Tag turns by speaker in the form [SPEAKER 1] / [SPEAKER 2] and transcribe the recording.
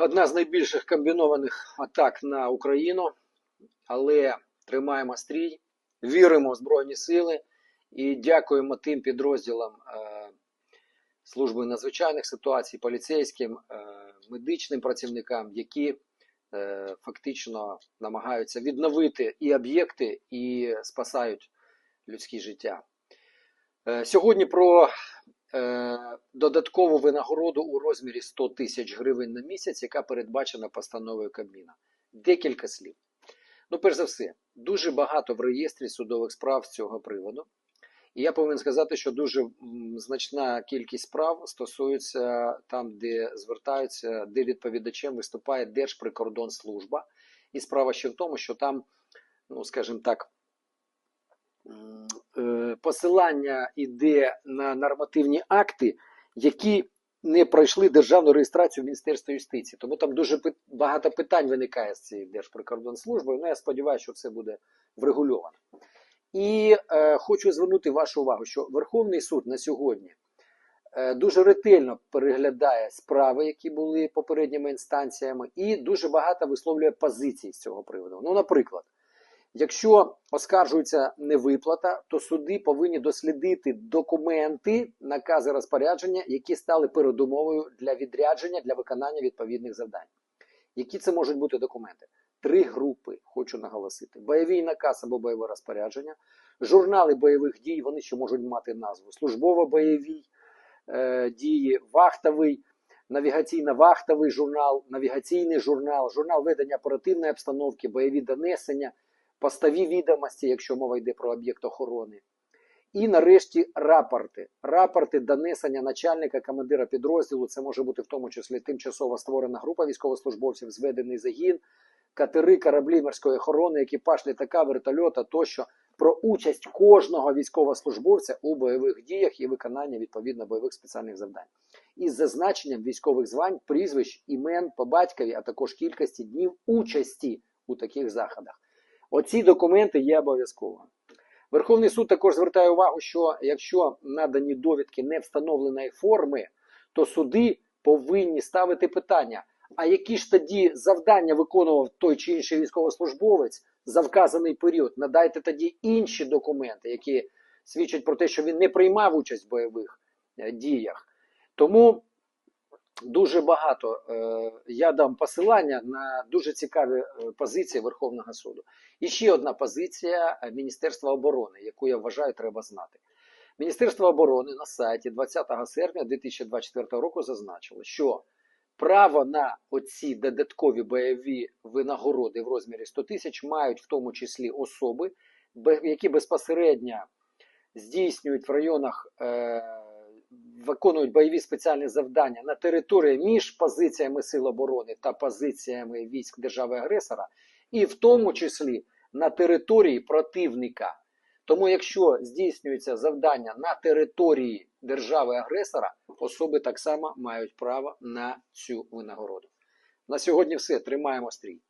[SPEAKER 1] Одна з найбільших комбінованих атак на Україну, але тримаємо стрій, віримо в Збройні Сили і дякуємо тим підрозділам е, служби надзвичайних ситуацій, поліцейським, е, медичним працівникам, які е, фактично намагаються відновити і об'єкти, і спасають людське життя. Сьогодні про додаткову винагороду у розмірі 100 тисяч гривень на місяць, яка передбачена постановою Кабміна. Декілька слів. Ну, перш за все, дуже багато в реєстрі судових справ з цього приводу. І я повинен сказати, що дуже значна кількість справ стосується там, де звертаються, де відповідачем виступає Держприкордонслужба. І справа ще в тому, що там, ну скажімо так, е, посилання іде на нормативні акти, які не пройшли державну реєстрацію в Міністерстві юстиції. Тому там дуже багато питань виникає з цією Держприкордонслужбою. Ну, я сподіваюся, що все буде врегульовано. І е, хочу звернути вашу увагу, що Верховний суд на сьогодні е, дуже ретельно переглядає справи, які були попередніми інстанціями, і дуже багато висловлює позицій з цього приводу. Ну, наприклад, якщо оскаржується невиплата, то суди повинні дослідити документи, накази розпорядження, які стали передумовою для відрядження для виконання відповідних завдань. Які це можуть бути документи? Три групи, хочу наголосити: бойовий наказ або бойове розпорядження, журнали бойових дій, вони ще можуть мати назву службово-бойові е, дії, вахтовий, навігаційно-вахтовий журнал, навігаційний журнал, журнал ведення оперативної обстановки, бойові донесення, постові відомості, якщо мова йде про об'єкт охорони. І нарешті рапорти. Рапорти донесення начальника командира підрозділу. Це може бути в тому числі тимчасово створена група військовослужбовців, зведений загін, катери, кораблі морської охорони, екіпаж літака, вертольота тощо про участь кожного військовослужбовця у бойових діях і виконання відповідно бойових спеціальних завдань. Із зазначенням військових звань, прізвищ, імен по батькові, а також кількості днів участі у таких заходах. Оці документи є обов'язково. Верховний суд також звертає увагу, що якщо надані довідки не встановленої форми, то суди повинні ставити питання: а які ж тоді завдання виконував той чи інший військовослужбовець за вказаний період? Надайте тоді інші документи, які свідчать про те, що він не приймав участь в бойових е, діях. Тому дуже багато е, я дам посилання на дуже цікаві е, позиції Верховного суду. І ще одна позиція е, Міністерства оборони, яку я вважаю, треба знати. Міністерство оборони на сайті 20 серпня 2024 року зазначило, що право на оці додаткові бойові винагороди в розмірі 100 тисяч мають в тому числі особи, які безпосередньо здійснюють в районах, виконують бойові спеціальні завдання на території між позиціями Сил оборони та позиціями військ держави-агресора, і в тому числі на території противника. Тому, якщо здійснюється завдання на території держави-агресора, особи так само мають право на цю винагороду. На сьогодні все. Тримаємо стрій.